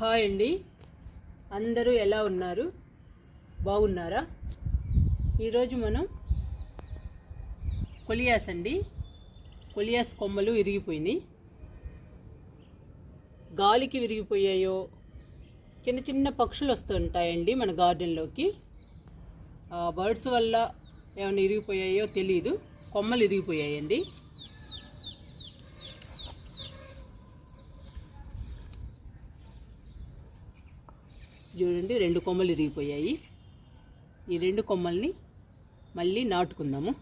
Hi అండి. అందరూ ఎలా ఉన్నారు? బాగున్నారా? ఈరోజు మనం కొలియాస్ అండి. కొలియాస్ కొమ్మలు విరిగిపోయినాయి. గాలికి విరిగిపోయాయో చిన్న చిన్న పక్షులు వస్తుంటాయండి మన గార్డెన్లోకి. బర్డ్స్ వల్ల ఏమైనా విరిగిపోయాయో తెలియదు కొమ్మలు విరిగిపోయాయండి. చూడండి రెండు కొమ్మలు ఇరిగిపోయాయి. ఈ రెండు కొమ్మల్ని మళ్ళీ నాటుకుందాము.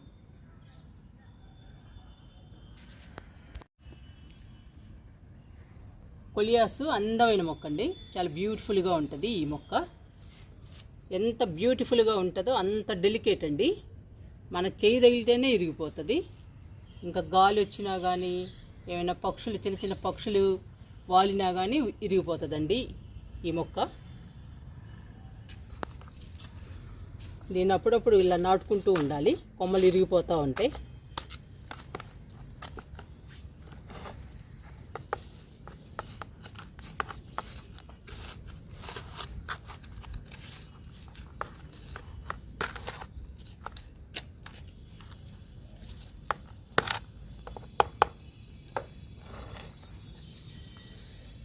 కొలియాసు అందమైన మొక్క అండి. చాలా బ్యూటిఫుల్గా ఉంటుంది ఈ మొక్క. ఎంత బ్యూటిఫుల్గా ఉంటుందో అంత డెలికేట్ అండి. మన చేయి తగిలితేనే ఇరిగిపోతుంది. ఇంకా గాలి వచ్చినా కానీ ఏమైనా పక్షులు చిన్న చిన్న పక్షులు వాలినా కానీ ఇరిగిపోతుందండి ఈ మొక్క. దీన్ని అప్పుడప్పుడు ఇలా నాటుకుంటూ ఉండాలి. కొమ్మలు ఇరిగిపోతూ ఉంటాయి.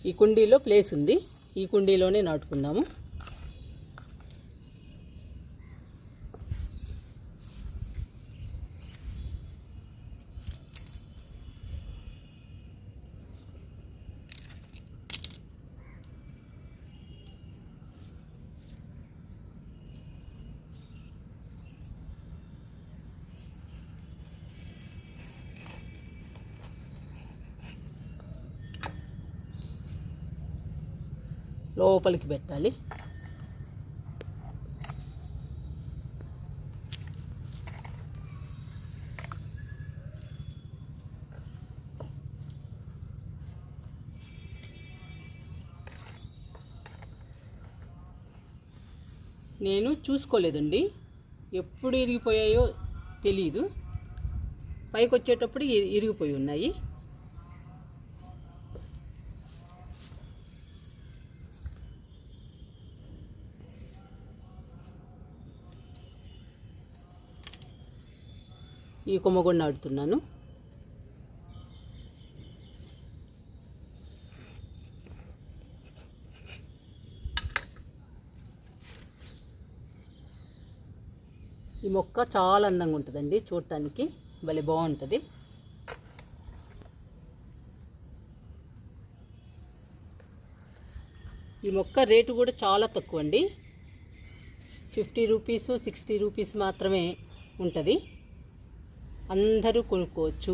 ఈ కుండీలో ప్లేస్ ఉంది. ఈ కుండీలోనే నాటుకుందాము. లోపలికి పెట్టాలి. నేను చూసుకోలేదండి. ఎప్పుడు ఇరిగిపోయాయో తెలియదు పైకి వచ్చేటప్పుడు ఇరిగిపోయి ఉన్నాయి. ఈ కొమ్మగొండ ఆడుతున్నాను. ఈ మొక్క చాలా అందంగా ఉంటుందండి చూడటానికి భలే బాగుంటుంది. ఈ మొక్క రేటు కూడా చాలా తక్కువ అండి ఫిఫ్టీ రూపీస్ సిక్స్టీ రూపీస్ మాత్రమే ఉంటుంది. అందరూ కొనుక్కోవచ్చు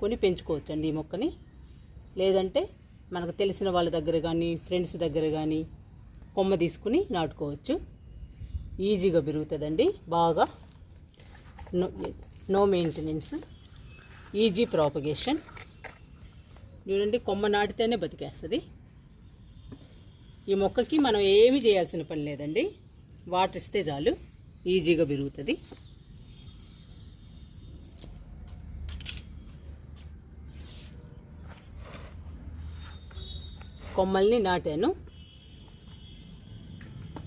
కొని పెంచుకోవచ్చు అండి ఈ మొక్కని. లేదంటే మనకు తెలిసిన వాళ్ళ దగ్గర కానీ ఫ్రెండ్స్ దగ్గర కానీ కొమ్మ తీసుకుని నాటుకోవచ్చు. ఈజీగా పెరుగుతుందండి. బాగా no no maintenance easy propagation చూడండి కొమ్మ నాటితేనే బతికేస్తుంది. ఈ మొక్కకి మనం ఏమి చేయాల్సిన పని లేదండి. వాటర్ ఇస్తే చాలు ఈజీగా పెరుగుతుంది. కొమ్మల్ని నాటాను.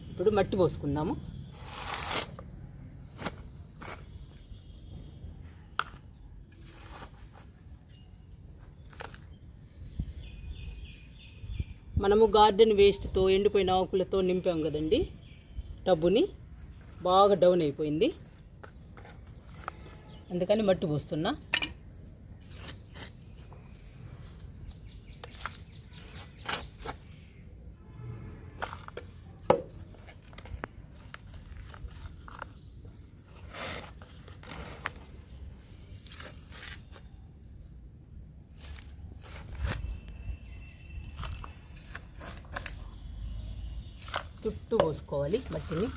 ఇప్పుడు మట్టి పోసుకుందాము. మనము గార్డెన్ వేస్ట్తో ఎండిపోయిన ఆకులతో నింపాం కదండి. టబ్బుని బాగా డౌన్ అయిపోయింది. అందుకని మట్టి పోస్తున్నా. చుట్టూ పోసుకోవాలి మట్టిని.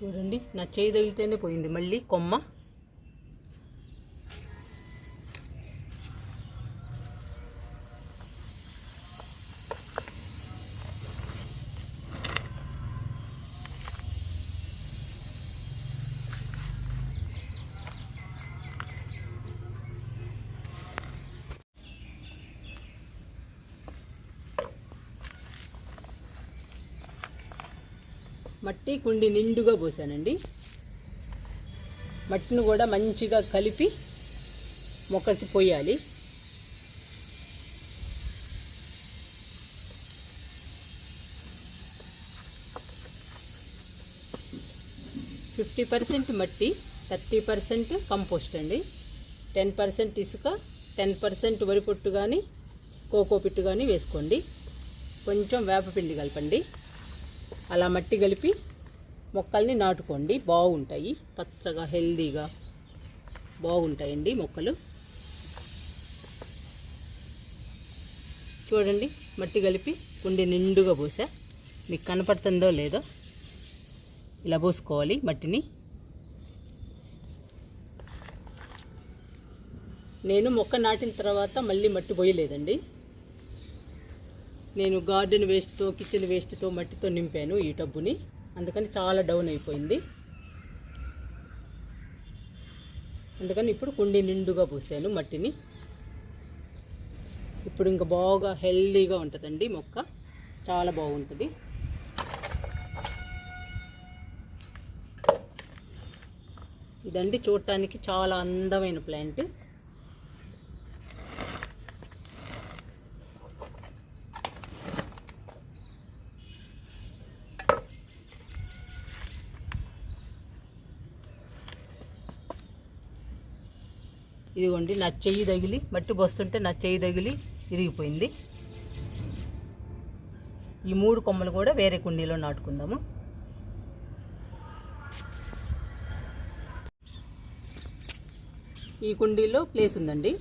చూడండి నా చేయి తగిలితేనే పోయింది. మళ్ళీ కొమ్మ. మట్టి కుండి నిండుగా పోసానండి. మట్టిని కూడా మంచిగా కలిపి మొక్కకి పోయాలి. ఫిఫ్టీ పర్సెంట్ మట్టి థర్టీ పర్సెంట్ కంపోస్ట్ అండి. టెన్ పర్సెంట్ ఇసుక టెన్ పర్సెంట్ వరి పొట్టు కానీ కోకో పిట్టు కానీ వేసుకోండి. కొంచెం వేపపిండి కలపండి. అలా మట్టి కలిపి మొక్కల్ని నాటుకోండి. బాగుంటాయి. పచ్చగా హెల్దీగా బాగుంటాయండి మొక్కలు. చూడండి మట్టి కలిపి కుండి నిండుగా పోసా. మీకు కనపడుతుందో లేదో ఇలా పోసుకోవాలి మట్టిని. నేను మొక్క నాటిన తర్వాత మళ్ళీ మట్టి పోయలేదండి. నేను గార్డెన్ వేస్ట్తో కిచెన్ వేస్ట్తో మట్టితో నింపాను ఈ టబ్బుని. అందుకని చాలా డౌన్ అయిపోయింది. అందుకని ఇప్పుడు కుండి నిండుగా పూసాను మట్టిని. ఇప్పుడు ఇంకా బాగా హెల్దీగా ఉంటుందండి మొక్క. చాలా బాగుంటుంది. ఇదండి చూడటానికి చాలా అందమైన ప్లాంట్. ఇదిగోండి నా చెయ్యి తగిలి మట్టి బొస్తుంటే నా చెయ్యి తగిలి ఇరిగిపోయింది. ఈ మూడు కొమ్మలు కూడా వేరే కుండీలో నాటుకుందాము. ఈ కుండీలో ప్లేస్ ఉందండి.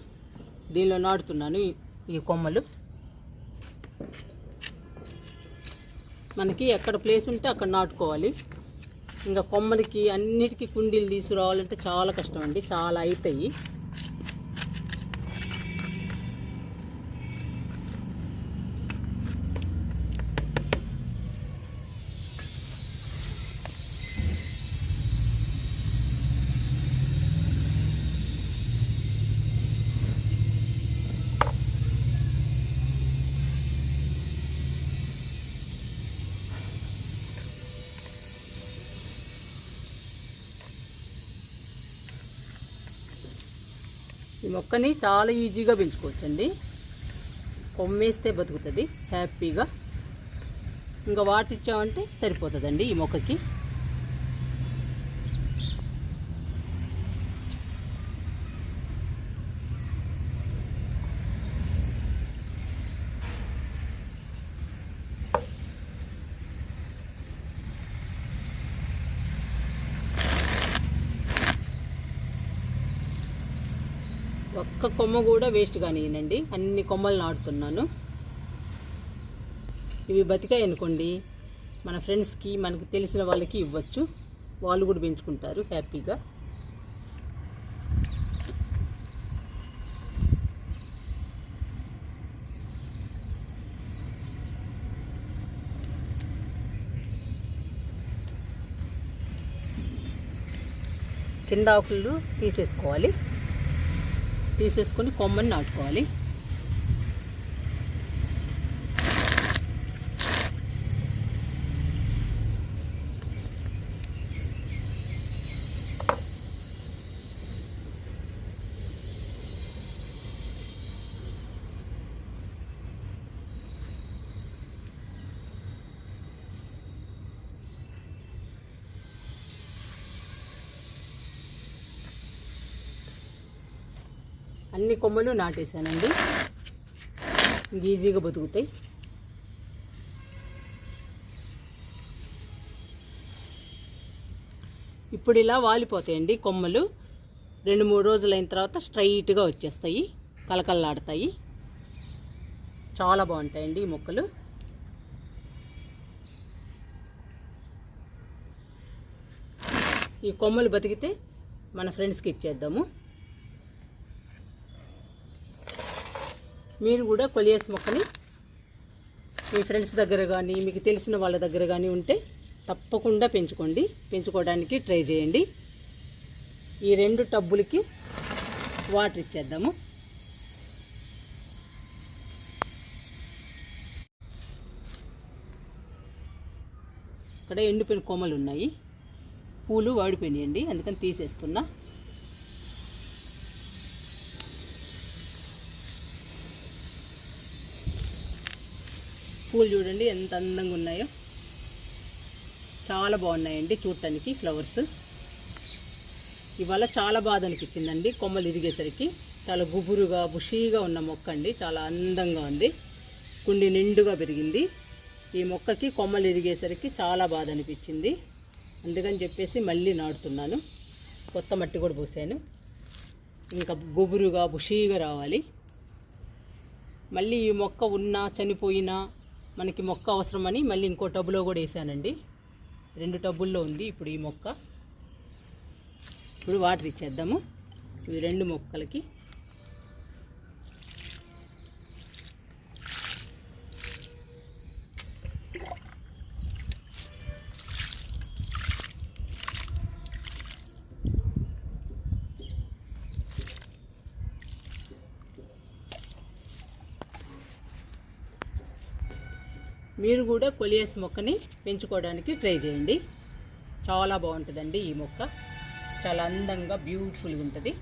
దీనిలో నాటుతున్నాను ఈ- ఈ కొమ్మలు. మనకి ఎక్కడ ప్లేస్ ఉంటే అక్కడ నాటుకోవాలి. ఇంకా కొమ్మలకి అన్నిటికీ కుండీలు తీసుకురావాలంటే చాలా కష్టం అండి చాలా అవుతాయి. ఈ మొక్కని చాలా ఈజీగా పెంచుకోవచ్చండి. కొమ్మేస్తే బతుకుతుంది హ్యాపీగా. ఇంకా వాటిచ్చామంటే సరిపోతుందండి ఈ మొక్కకి. ఒక్క కొమ్మ కూడా వేస్ట్ కానివ్వనండి అన్ని కొమ్మలు నాటుతున్నాను. ఇవి బతికాయి అనుకోండి మన ఫ్రెండ్స్కి మనకి తెలిసిన వాళ్ళకి ఇవ్వచ్చు. వాళ్ళు కూడా పెంచుకుంటారు హ్యాపీగా. కింద ఆకులు తీసేసుకోవాలి. తీసేసుకొని కొమ్మని నాటుకోవాలి. అన్ని కొమ్మలు నాటేశానండి. ఈజీగా బతుకుతాయి. ఇప్పుడు ఇలా వాలిపోతాయండి కొమ్మలు. రెండు మూడు రోజులైన తర్వాత స్ట్రైట్గా వచ్చేస్తాయి. కలకల్లాడతాయి చాలా బాగుంటాయండి ఈ మొక్కలు. ఈ కొమ్మలు బతికితే మన ఫ్రెండ్స్కి ఇచ్చేద్దాము. మీరు కూడా కొలియస్ మొక్కని మీ ఫ్రెండ్స్ దగ్గర కానీ మీకు తెలిసిన వాళ్ళ దగ్గర కానీ ఉంటే తప్పకుండా పెంచుకోండి. పెంచుకోవడానికి ట్రై చేయండి. ఈ రెండు టబ్బులకి వాటర్ ఇచ్చేద్దాము. ఇక్కడ ఎండిపోయిన కొమ్మలు ఉన్నాయి. పూలు వాడిపోయినాయండి అందుకని తీసేస్తున్నా. పూలు చూడండి ఎంత అందంగా ఉన్నాయో. చాలా బాగున్నాయండి చూడటానికి ఫ్లవర్స్. ఇవాళ చాలా బాధ అనిపించిందండి కొమ్మలు ఇరిగేసరికి. చాలా గుబురుగా బుషీగా ఉన్న మొక్క అండి చాలా అందంగా ఉంది. కుండి నిండుగా పెరిగింది. ఈ మొక్కకి కొమ్మలు ఇరిగేసరికి చాలా బాధ అనిపించింది. అందుకని చెప్పేసి మళ్ళీ నాటుతున్నాను. కొత్త మట్టి కూడా పోసాను. ఇంకా గుబురుగా బుషీగా రావాలి. మళ్ళీ ఈ మొక్క ఉన్నా చనిపోయినా మనకి మొక్క అవసరమని మళ్ళీ ఇంకో టబ్బులో కూడా వేసానండి. రెండు టబ్బుల్లో ఉంది ఇప్పుడు ఈ మొక్క. ఇప్పుడు వాటర్ ఇచ్చేద్దాము. ఇవి రెండు మొక్కలకి. మీరు కూడా కొలియస్ మొక్కని పెంచుకోవడానికి ట్రై చేయండి. చాలా బాగుంటుందండి ఈ మొక్క. చాలా అందంగా బ్యూటిఫుల్గా ఉంటుంది.